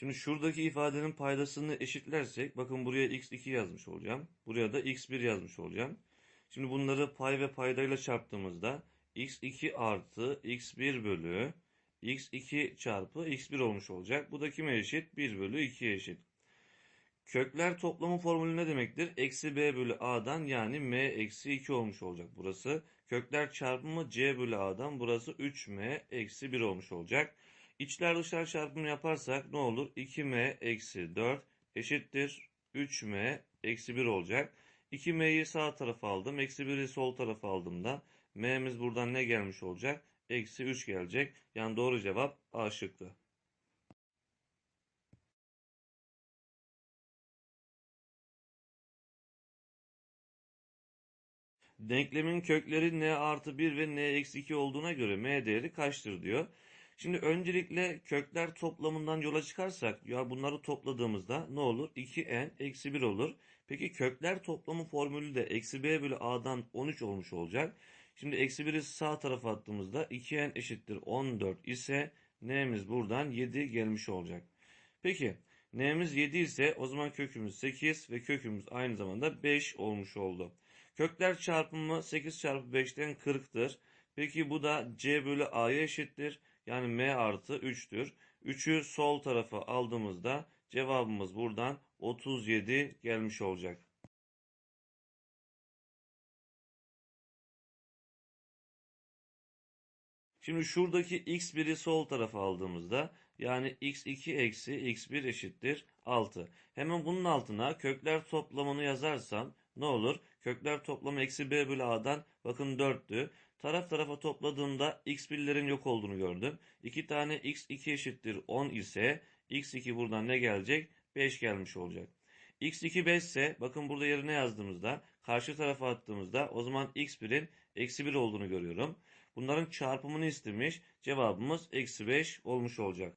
Şimdi şuradaki ifadenin paydasını eşitlersek bakın buraya x2 yazmış olacağım. Buraya da x1 yazmış olacağım. Şimdi bunları pay ve paydayla çarptığımızda x2 artı x1 bölü x2 çarpı x1 olmuş olacak. Bu da kime eşit? 1 bölü 2'ye eşit. Kökler toplamı formülü ne demektir? Eksi b bölü a'dan yani m eksi 2 olmuş olacak burası. Kökler çarpımı c bölü a'dan burası 3m eksi 1 olmuş olacak. İçler dışlar çarpımı yaparsak ne olur? 2m eksi 4 eşittir 3m eksi 1 olacak. 2m'yi sağ tarafa aldım. Eksi 1'i sol tarafa aldığımda m'miz buradan ne gelmiş olacak? Eksi 3 gelecek. Yani doğru cevap A şıkkı. Denklemin kökleri n artı 1 ve n eksi 2 olduğuna göre m değeri kaçtır diyor. Şimdi öncelikle kökler toplamından yola çıkarsak ya bunları topladığımızda ne olur? 2n eksi 1 olur. Peki kökler toplamı formülü de eksi b bölü a'dan 13 olmuş olacak. Şimdi eksi 1'i sağ tarafa attığımızda 2n eşittir 14 ise n'miz buradan 7 gelmiş olacak. Peki n'miz 7 ise o zaman kökümüz 8 ve kökümüz aynı zamanda 5 olmuş oldu. Kökler çarpımı 8 çarpı 5'ten 40'tır. Peki bu da c bölü a'ya eşittir. Yani m artı 3'tür. 3'ü sol tarafa aldığımızda cevabımız buradan 37 gelmiş olacak. Şimdi şuradaki x1'i sol tarafa aldığımızda yani x2 eksi x1 eşittir 6. Hemen bunun altına kökler toplamını yazarsam ne olur? Kökler toplamı eksi b bölü a'dan bakın 4'tü. Taraf tarafa topladığımda x1'lerin yok olduğunu gördüm. 2 tane x2 eşittir 10 ise x2 buradan ne gelecek? 5 gelmiş olacak. x2 5 ise bakın burada yerine yazdığımızda karşı tarafa attığımızda o zaman x1'in eksi 1 olduğunu görüyorum. Bunların çarpımını istemiş. Cevabımız eksi 5 olmuş olacak.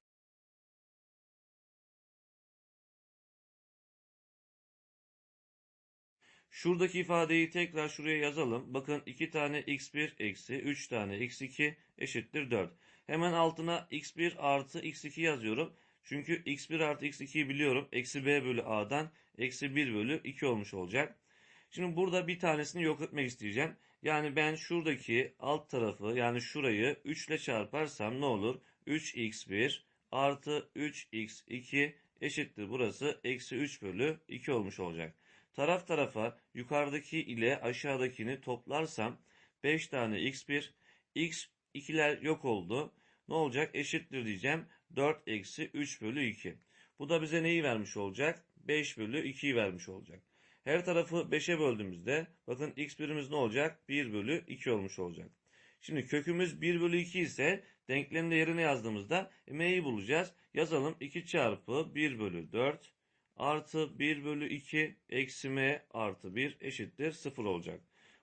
Şuradaki ifadeyi tekrar şuraya yazalım. Bakın 2 tane x1 eksi 3 tane x2 eşittir 4. Hemen altına x1 artı x2 yazıyorum. Çünkü x1 artı x2'yi biliyorum. Eksi b bölü a'dan eksi 1 bölü 2 olmuş olacak. Şimdi burada bir tanesini yok etmek isteyeceğim. Yani ben şuradaki alt tarafı yani şurayı 3 ile çarparsam ne olur? 3x1 artı 3x2 eşittir. Burası eksi 3 bölü 2 olmuş olacak. Taraf tarafa yukarıdaki ile aşağıdakini toplarsam 5 tane x1 x2'ler yok oldu. Ne olacak? Eşittir diyeceğim. 4 eksi 3 bölü 2. Bu da bize neyi vermiş olacak? 5 bölü 2'yi vermiş olacak. Her tarafı 5'e böldüğümüzde bakın x birimiz ne olacak? 1 bölü 2 olmuş olacak. Şimdi kökümüz 1 bölü 2 ise denklemde yerine yazdığımızda m'yi bulacağız. Yazalım 2 çarpı 1 bölü 4 artı 1 bölü 2 eksi m artı 1 eşittir 0 olacak.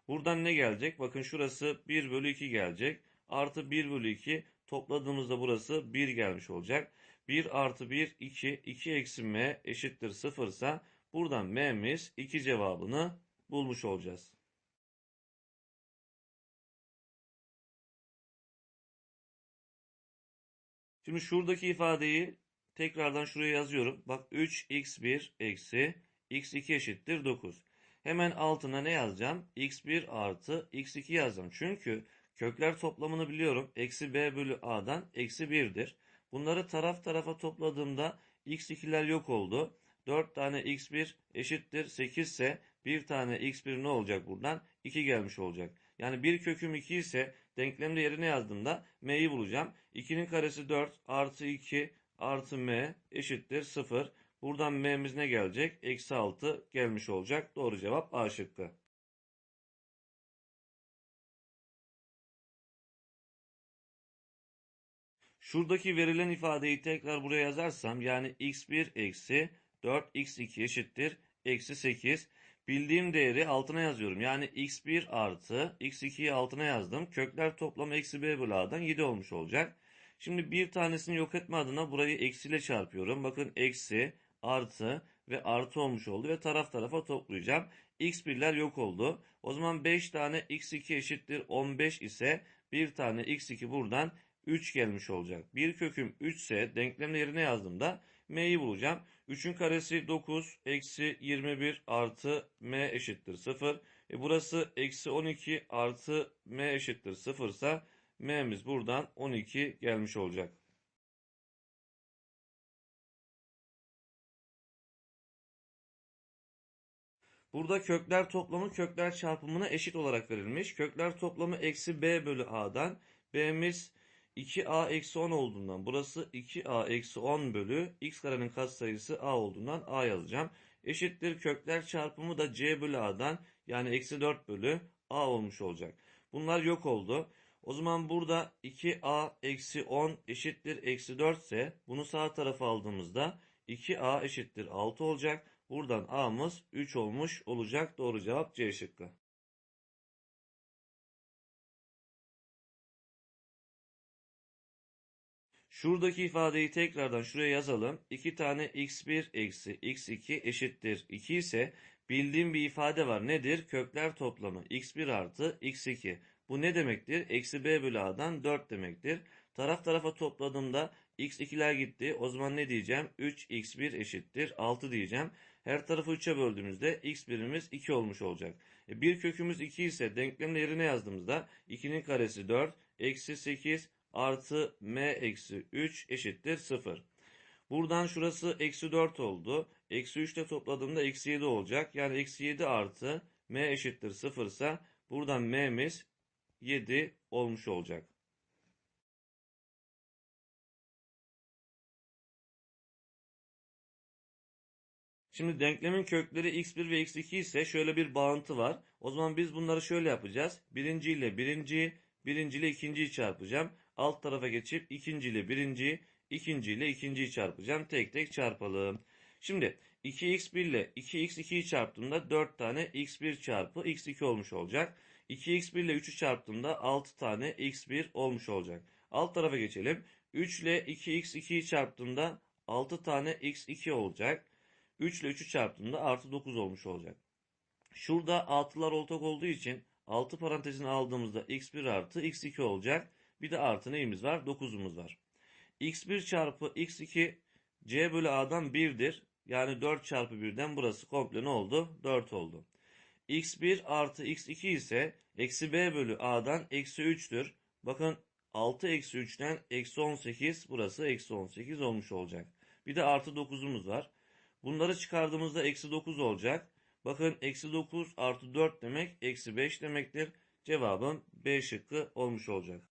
Buradan ne gelecek? Bakın şurası 1 bölü 2 gelecek. Artı 1 bölü 2 topladığımızda burası 1 gelmiş olacak. 1 artı 1 2 2 eksi m eşittir 0 ise buradan m'miz 2 cevabını bulmuş olacağız. Şimdi şuradaki ifadeyi tekrardan şuraya yazıyorum. Bak 3x1 eksi x2 eşittir 9. Hemen altına ne yazacağım? x1 artı x2 yazacağım. Çünkü kökler toplamını biliyorum. Eksi b bölü a'dan eksi 1'dir. Bunları taraf tarafa topladığımda x2'ler yok oldu. 4 tane x1 eşittir 8 ise bir tane x1 ne olacak buradan? 2 gelmiş olacak. Yani bir köküm 2 ise denklemde yerine yazdığımda m'yi bulacağım. 2'nin karesi 4 artı 2 artı m eşittir 0. Buradan m'miz ne gelecek? Eksi 6 gelmiş olacak. Doğru cevap A şıkkı. Şuradaki verilen ifadeyi tekrar buraya yazarsam yani x1 eksi 4x2 eşittir eksi 8. Bildiğim değeri altına yazıyorum. Yani x1 artı x2'yi altına yazdım. Kökler toplamı eksi b bölü a'dan 7 olmuş olacak. Şimdi bir tanesini yok etme adına burayı eksiyle çarpıyorum. Bakın eksi, artı ve artı olmuş oldu ve taraf tarafa toplayacağım. x1'ler yok oldu. O zaman 5 tane x2 eşittir 15 ise bir tane x2 buradan 3 gelmiş olacak. Bir köküm 3 ise denklemin yerine yazdığımda m'yi bulacağım. 3'ün karesi 9 eksi 21 artı m eşittir 0. E burası eksi 12 artı m eşittir 0 ise m'miz buradan 12 gelmiş olacak. Burada kökler toplamı kökler çarpımına eşit olarak verilmiş. Kökler toplamı eksi b bölü a'dan. b'miz 2a eksi 10 olduğundan burası 2a eksi 10 bölü x karenin katsayısı a olduğundan a yazacağım. Eşittir kökler çarpımı da c bölü a'dan yani eksi 4 bölü a olmuş olacak. Bunlar yok oldu. O zaman burada 2a eksi 10 eşittir eksi 4 ise bunu sağ tarafa aldığımızda 2a eşittir 6 olacak. Buradan a'mız 3 olmuş olacak. Doğru cevap C şıkkı. Şuradaki ifadeyi tekrardan şuraya yazalım. 2 tane x1 eksi x2 eşittir 2 ise bildiğim bir ifade var. Nedir? Kökler toplamı x1 artı x2. Bu ne demektir? Eksi b bölü a'dan 4 demektir. Taraf tarafa topladığımda x2'ler gitti. O zaman ne diyeceğim? 3x1 eşittir 6 diyeceğim. Her tarafı 3'e böldüğümüzde x birimiz 2 olmuş olacak. E bir kökümüz 2 ise denklemin yerine yazdığımızda 2'nin karesi 4 eksi 8 artı m eksi 3 eşittir 0. Buradan şurası eksi 4 oldu. Eksi 3 ile topladığımda eksi 7 olacak. Yani eksi 7 artı m eşittir 0 ise buradan m'miz 7 olmuş olacak. Şimdi denklemin kökleri x1 ve x2 ise şöyle bir bağıntı var. O zaman biz bunları şöyle yapacağız. Birinci ile birinciyi, birinci ile ikinciyi çarpacağım. Alt tarafa geçip ikinci ile birinciyi, ikinci ile ikinciyi çarpacağım. Tek tek çarpalım. Şimdi 2x1 ile 2x2'yi çarptığımda 4 tane x1 çarpı x2 olmuş olacak. 2x1 ile 3'ü çarptığımda 6 tane x1 olmuş olacak. Alt tarafa geçelim. 3 ile 2x2'yi çarptığımda 6 tane x2 olacak. 3 ile 3'ü çarptığımda artı 9 olmuş olacak. Şurada 6'lar ortak olduğu için 6 parantezini aldığımızda x1 artı x2 olacak. Bir de artı neyimiz var? 9'umuz var. x1 çarpı x2 c bölü a'dan 1'dir. Yani 4 çarpı 1'den burası komple ne oldu? 4 oldu. X1 artı x2 ise eksi b bölü a'dan eksi 3'tür. Bakın 6 eksi 3'ten eksi 18 burası eksi 18 olmuş olacak. Bir de artı 9'umuz var. Bunları çıkardığımızda eksi 9 olacak. Bakın eksi 9 artı 4 demek eksi 5 demektir. Cevabım B şıkkı olmuş olacak.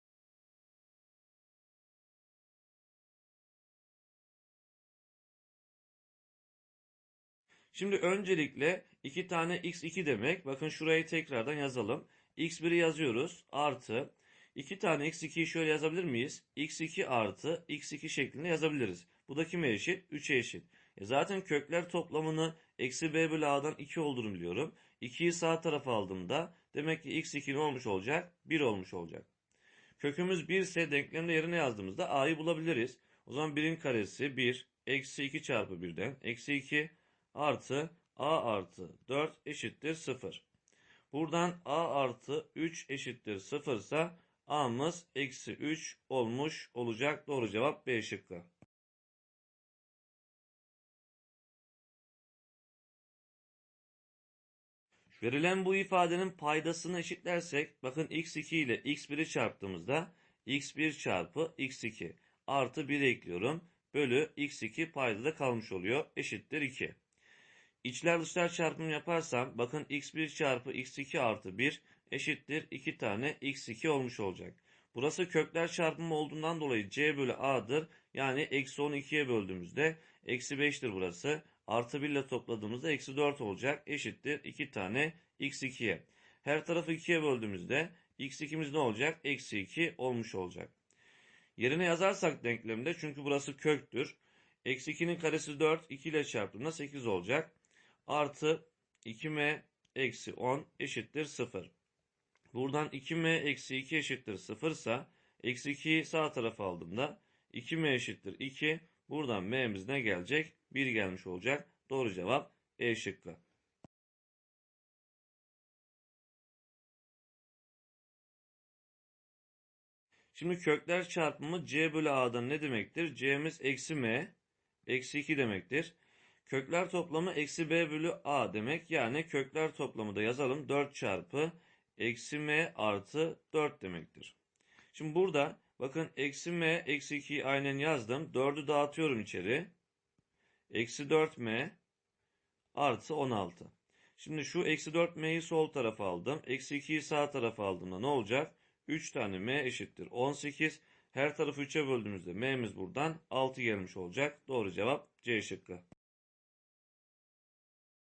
Şimdi öncelikle 2 tane x2 demek. Bakın şurayı tekrardan yazalım. x1'i yazıyoruz. Artı 2 tane x2'yi şöyle yazabilir miyiz? x2 artı x2 şeklinde yazabiliriz. Bu da kime eşit? 3'e eşit. E zaten kökler toplamını eksi b bölü a'dan 2 olduğunu biliyorum. 2'yi sağ tarafa aldığımda demek ki x2 ne olmuş olacak? 1 olmuş olacak. Kökümüz 1 ise denklemde yerine yazdığımızda a'yı bulabiliriz. O zaman 1'in karesi 1 eksi 2 çarpı 1'den eksi 2 artı a artı 4 eşittir 0. Buradan a artı 3 eşittir 0 ise a'mız eksi 3 olmuş olacak. Doğru cevap B şıkkı. Verilen bu ifadenin paydasını eşitlersek bakın x2 ile x1'i çarptığımızda x1 çarpı x2 artı 1 ekliyorum. Bölü x2 paydada kalmış oluyor. Eşittir 2. İçler dışlar çarpımı yaparsam bakın x1 çarpı x2 artı 1 eşittir 2 tane x2 olmuş olacak. Burası kökler çarpımı olduğundan dolayı c bölü a'dır. Yani eksi 12'ye böldüğümüzde eksi 5'tir burası. Artı 1 ile topladığımızda eksi 4 olacak. Eşittir 2 tane x2'ye. Her tarafı 2'ye böldüğümüzde x2'miz ne olacak? Eksi 2 olmuş olacak. Yerine yazarsak denklemde çünkü burası köktür. Eksi 2'nin karesi 4. 2 ile çarptığında 8 olacak. Artı 2m eksi 10 eşittir 0. Buradan 2m eksi 2 eşittir 0 ise eksi 2'yi sağ tarafa aldığımda 2m eşittir 2. Buradan m'miz ne gelecek? 1 gelmiş olacak. Doğru cevap E şıkkı. Şimdi kökler çarpımı c bölü a'dan ne demektir? c'miz eksi m eksi 2 demektir. Kökler toplamı eksi b bölü a demek. Yani kökler toplamı da yazalım. 4 çarpı eksi m artı 4 demektir. Şimdi burada bakın eksi m eksi 2'yi aynen yazdım. 4'ü dağıtıyorum içeri. Eksi 4m artı 16. Şimdi şu eksi 4m'yi sol tarafa aldım. Eksi 2'yi sağ tarafa aldığımda ne olacak? 3 tane m eşittir 18. Her tarafı 3'e böldüğümüzde m'miz buradan 6 gelmiş olacak. Doğru cevap C şıkkı.